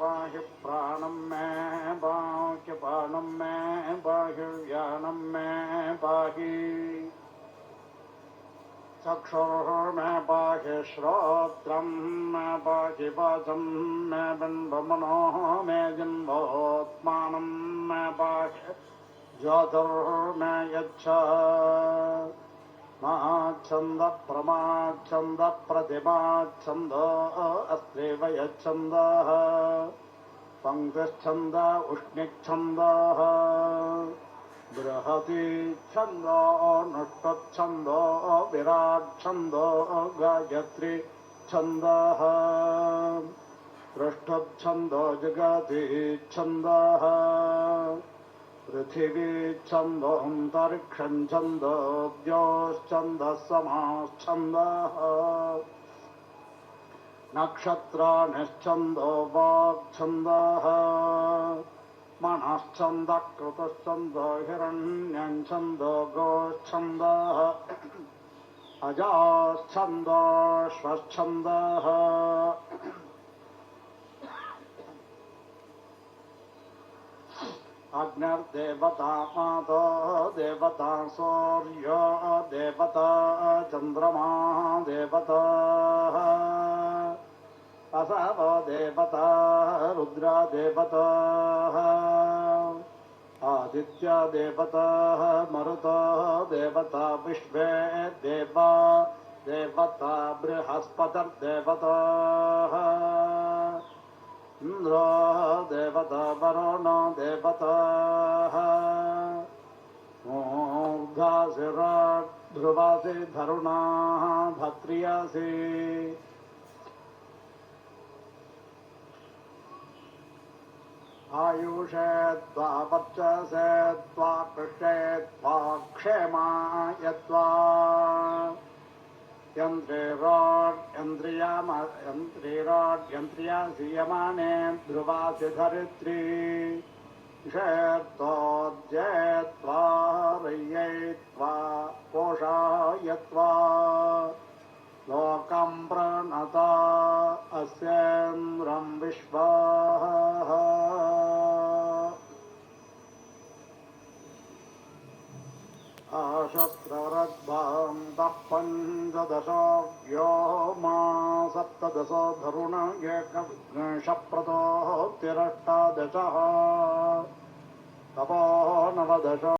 पाहि प्राणं मे बाह्यपानं मे बाह्यव्यानं मे पाहि श्रोत्रं मे पाहि मे बिम्बमनो मे मे ज्योतिर्मे यच्छ माच्छन्द प्रमाच्छन्द प्रतिमाच्छन्द अस्त्रेव यच्छन्दः पङ्क्तिश्छन्द उष्णिच्छन्दः बृहति छन्दो नष्टच्छन्दो विराट्छन्दो गायत्री छन्दः पृष्ठच्छन्दो जगति छन्दः पृथिवी छन्दोऽन्तरिक्षं छन्दो द्योश्चन्दः समाश्छन्दः नक्षत्राणिश्चन्दो वाक्छन्दः मनश्चन्दः कृतश्चन्दो हिरण्यं छन्दो गोच्छन्दः अजाश्छन्दो अग्निर्देवता मातो देवता सूर्यो देवता चन्द्रमा देवता असव देवता रुद्रा देवता आदित्य देवता मरुतो देवता विश्वे देवा देवता बृहस्पतिर्देवता इन्द्रो देवता वरुणो देवताः ऊर्ध्वासिराट् ध्रुवासि धरुणाः धत्रियासि आयुषे त्वा वर्चसे त्वा त्वा क्षेमाय त्वा यन्त्रियाम यन्त्रेराड् यन्त्रियासि यमाने ध्रुवासि धरित्री लोकं प्रणता अस्येन्द्रं विश्वाः शत्र रद्भं तञ्चदशव्यो मा सप्तदश तरुण एकशप्रदोः तिरष्टादशः नवदश